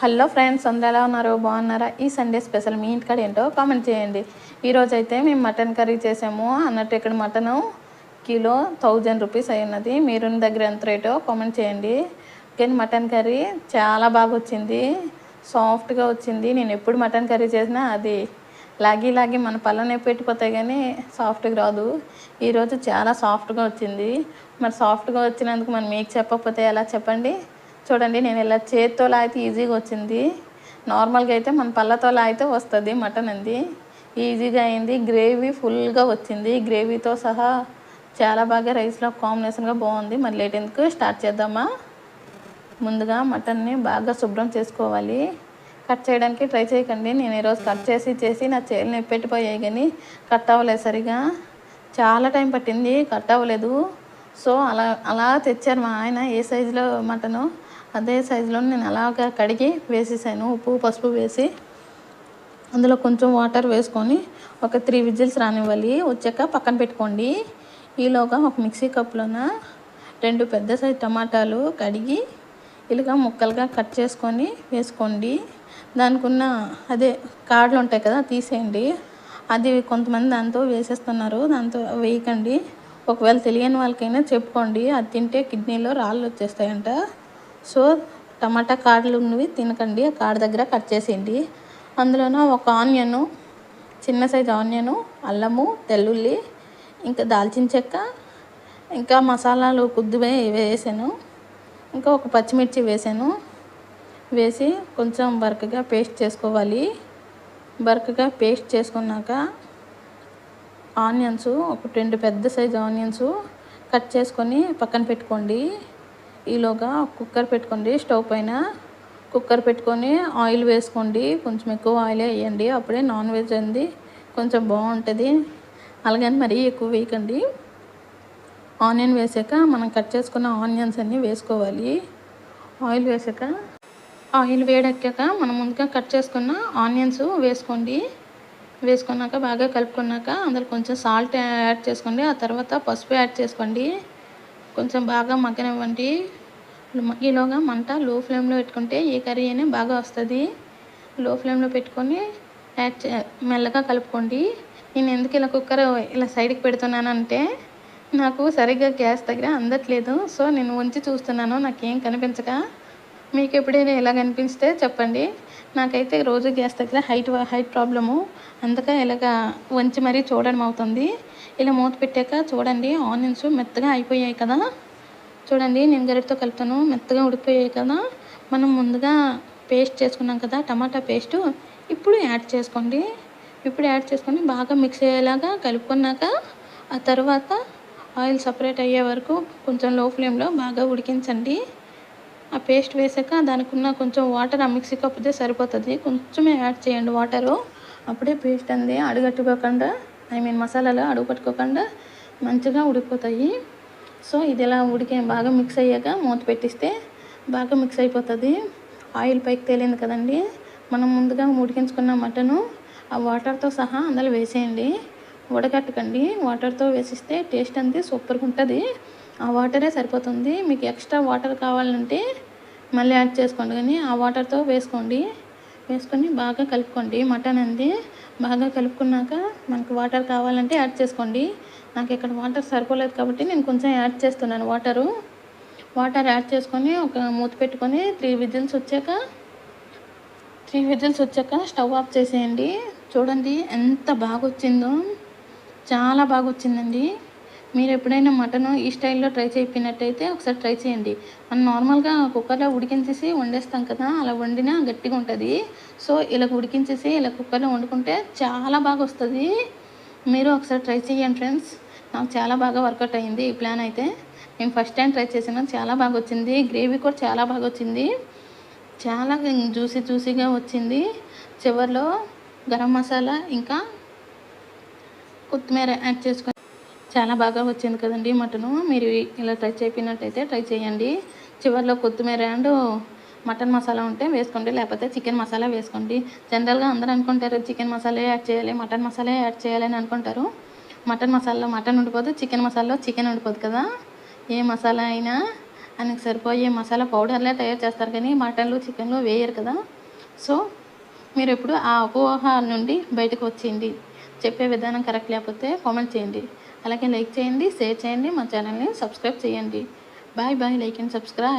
Hello friends అందరూ ఎలా ఉన్నారు? బాగున్నారా? ఈ సండే స్పెషల్ మీ ఇంటికాడ ఏంటో కామెంట్ చేయండి. ఈరోజు అయితే మేము మటన్ కర్రీ చేసాము. అన్నట్టు ఇక్కడ మటను కిలో థౌజండ్ రూపీస్ అయి ఉన్నది. మీరు దగ్గర ఎంత రేటో కామెంట్ చేయండి. కానీ మటన్ కర్రీ చాలా బాగా వచ్చింది. సాఫ్ట్గా వచ్చింది. నేను ఎప్పుడు మటన్ కర్రీ చేసినా అది లాగి లాగి మన పళ్ళనే పెట్టిపోతాయి కానీ సాఫ్ట్గా రాదు. ఈరోజు చాలా సాఫ్ట్గా వచ్చింది. మరి సాఫ్ట్గా వచ్చినందుకు మనం మీకు చెప్పకపోతే ఎలా చెప్పండి? చూడండి నేను ఇలా చేతితోలా అయితే ఈజీగా వచ్చింది. నార్మల్గా అయితే మన పళ్ళతోలా అయితే వస్తుంది మటన్ అంది. ఈజీగా అయింది. గ్రేవీ ఫుల్గా వచ్చింది. గ్రేవీతో సహా చాలా బాగా రైస్లో కాంబినేషన్గా బాగుంది. మరి లేట్ ఎందుకు? స్టార్ట్ చేద్దామా? ముందుగా మటన్ని బాగా శుభ్రం చేసుకోవాలి. కట్ చేయడానికి ట్రై చేయకండి. నేను ఈరోజు కట్ చేసి చేసి నా చేతులు పెట్టిపోయాయి కానీ కట్ అవ్వలేదు సరిగా. చాలా టైం పట్టింది. కట్ అవ్వలేదు. సో అలా అలా తెచ్చారు మా ఆయన ఏ సైజులో మటను? అదే సైజులో నేను అలాగా కడిగి వేసేసాను. ఉప్పు పసుపు వేసి అందులో కొంచెం వాటర్ వేసుకొని ఒక త్రీ విజిల్స్ రానివ్వాలి. వచ్చాక పక్కన పెట్టుకోండి. ఈలోగా ఒక మిక్సీ కప్లోన రెండు పెద్ద సైజు టమాటాలు కడిగి ఇలాగా ముక్కలుగా కట్ చేసుకొని వేసుకోండి. దానికి ఉన్న అదే కాడలు ఉంటాయి కదా తీసేయండి. అది కొంతమంది దాంతో వేసేస్తున్నారు. దాంతో వేయకండి. ఒకవేళ తెలియని వాళ్ళకైనా చెప్పుకోండి. అది తింటే కిడ్నీలో రాళ్ళు వచ్చేస్తాయంట. సో టమాటా కాడలు ఉన్నవి తినకండి ఆ కాడ దగ్గర కట్ చేసేయండి. అందులోన ఒక ఆనియను చిన్న సైజు ఆనియను అల్లము తెల్లుల్లి ఇంకా దాల్చిన చెక్క ఇంకా మసాలాలు కొద్దిగా వేసాను. ఇంకా ఒక పచ్చిమిర్చి వేసాను. వేసి కొంచెం బరకగా పేస్ట్ చేసుకోవాలి. బరకగా పేస్ట్ చేసుకున్నాక ఆనియన్స్ ఒక రెండు పెద్ద సైజు ఆనియన్స్ కట్ చేసుకొని పక్కన పెట్టుకోండి. ఈలోగా కుక్కర్ పెట్టుకోండి. స్టవ్ పైన కుక్కర్ పెట్టుకొని ఆయిల్ వేసుకోండి. కొంచెం ఎక్కువ ఆయిల్ వేయండి. అప్పుడే నాన్ వెజ్ అంది కొంచెం బాగుంటుంది. అలాగని మరీ ఎక్కువ వేయకండి. ఆనియన్ వేసాక మనం కట్ చేసుకున్న ఆనియన్స్ అన్నీ వేసుకోవాలి. ఆయిల్ వేసాక ఆయిల్ వేడెక్కాక మనం ముందుగా కట్ చేసుకున్న ఆనియన్స్ వేసుకోండి. వేసుకున్నాక బాగా కలుపుకున్నాక అందులో కొంచెం సాల్ట్ యాడ్ చేసుకోండి. ఆ తర్వాత పసుపు యాడ్ చేసుకోండి. కొంచెం బాగా మగ్గనివ్వండి. ఈలోగా మంట లో ఫ్లేమ్లో పెట్టుకుంటే ఏ కర్రీ అయినా బాగా వస్తుంది. లో ఫ్లేమ్లో పెట్టుకొని యాడ్ మెల్లగా కలుపుకోండి. నేను ఎందుకు ఇలా కుక్కర్ ఇలా సైడ్కి పెడుతున్నానంటే నాకు సరిగ్గా గ్యాస్ దగ్గర అందట్లేదు. సో నేను ఉంచి చూస్తున్నాను. నాకేం కనిపించక మీకు ఎప్పుడైనా ఎలా కనిపిస్తే చెప్పండి. నాకైతే రోజు గ్యాస్ దగ్గర హైట్ హైట్ ప్రాబ్లము. అందుకే ఇలాగ వంచి మరీ చూడడం అవుతుంది. ఇలా మూత పెట్టాక చూడండి ఆనియన్స్ మెత్తగా అయిపోయాయి కదా. చూడండి నేను గరిటతో కలుపుతాను. మెత్తగా ఉడిపోయాయి కదా. మనం ముందుగా పేస్ట్ చేసుకున్నాం కదా టమాటా పేస్ట్. ఇప్పుడు యాడ్ చేసుకోండి. ఇప్పుడు యాడ్ చేసుకొని బాగా మిక్స్ అయ్యేలాగా కలుపుకున్నాక ఆ తర్వాత ఆయిల్ సపరేట్ అయ్యే వరకు కొంచెం లో ఫ్లేమ్లో బాగా ఉడికించండి. ఆ పేస్ట్ వేసాక దానికి ఉన్న కొంచెం వాటర్ ఆ మిక్సీ కప్పుతే సరిపోతుంది. కొంచెమే యాడ్ చేయండి వాటరు. అప్పుడే పేస్ట్ అంది అడుగట్టుకోకుండా ఐ మీన్ మసాలాలు అడుగు పట్టుకోకుండా మంచిగా ఉడికిపోతాయి. సో ఇది ఇలా ఉడికే బాగా మిక్స్ అయ్యాక మూత పెట్టిస్తే బాగా మిక్స్ అయిపోతుంది. ఆయిల్ పైకి తేలింది కదండి. మనం ముందుగా ఉడికించుకున్న మటను ఆ వాటర్తో సహా అందులో వేసేయండి. ఉడకట్టకండి వాటర్తో వేసిస్తే టేస్ట్ అంతే సూపర్గా ఉంటుంది ఆ వాటరే సరిపోతుంది. మీకు ఎక్స్ట్రా వాటర్ కావాలంటే మళ్ళీ యాడ్ చేసుకోండి. కానీ ఆ వాటర్తో వేసుకోండి. వేసుకొని బాగా కలుపుకోండి. మటన్ అంది బాగా కలుపుకున్నాక మనకు వాటర్ కావాలంటే యాడ్ చేసుకోండి. నాకు ఇక్కడ వాటర్ సరిపోలేదు కాబట్టి నేను కొంచెం యాడ్ చేస్తున్నాను వాటరు. వాటర్ యాడ్ చేసుకొని ఒక మూత పెట్టుకొని త్రీ విజిల్స్ వచ్చాక త్రీ విజిల్స్ వచ్చాక స్టవ్ ఆఫ్ చేసేయండి. చూడండి ఎంత బాగా వచ్చిందో చాలా బాగా వచ్చిందండి మీరు ఎప్పుడైనా మటన్ ఈ స్టైల్లో ట్రై చేయినట్టయితే ఒకసారి ట్రై చేయండి. మనం నార్మల్గా కుక్కర్లో ఉడికించేసి వండేస్తాం కదా అలా వండినా గట్టిగా ఉంటుంది. సో ఇలా ఉడికించేసి ఇలా కుక్కర్లో వండుకుంటే చాలా బాగా వస్తుంది. మీరు ఒకసారి ట్రై చేయండి ఫ్రెండ్స్. నాకు చాలా బాగా వర్కౌట్ అయ్యింది ఈ ప్లాన్ అయితే. నేను ఫస్ట్ టైం ట్రై చేసాను చాలా బాగా వచ్చింది. గ్రేవీ కూడా చాలా బాగా వచ్చింది. చాలా జ్యూసీ జ్యూసీగా వచ్చింది. చివరిలో గరం మసాలా ఇంకా కొత్తిమీర యాడ్ చేసుకొని చాలా బాగా వచ్చింది కదండి మటను. మీరు ఇలా ట్రై చేయనట్టయితే ట్రై చేయండి. చివరిలో కొత్తిమీర అండ్ మటన్ మసాలా ఉంటే వేసుకోండి లేకపోతే చికెన్ మసాలా వేసుకోండి. జనరల్గా అందరూ అనుకుంటారు చికెన్ మసాలా యాడ్ చేయాలి మటన్ మసాలా యాడ్ చేయాలి అని అనుకుంటారు. మటన్ మసాలాలో మటన్ ఉండిపోదు చికెన్ మసాలాలో చికెన్ ఉండిపోదు కదా. ఏ మసాలా అయినా దానికి సరిపోయే మసాలా పౌడర్లే తయారు చేస్తారు కానీ మటన్లు చికెన్లు వేయరు కదా. సో మీరు ఎప్పుడు ఆ అపోహ నుండి బయటకు వచ్చేయండి. చెప్పే విధానం కరెక్ట్ లేకపోతే కామెంట్ చేయండి. అలాగే లైక్ చేయండి షేర్ చేయండి మా ఛానల్ని సబ్స్క్రైబ్ చేయండి. Bye bye like and subscribe.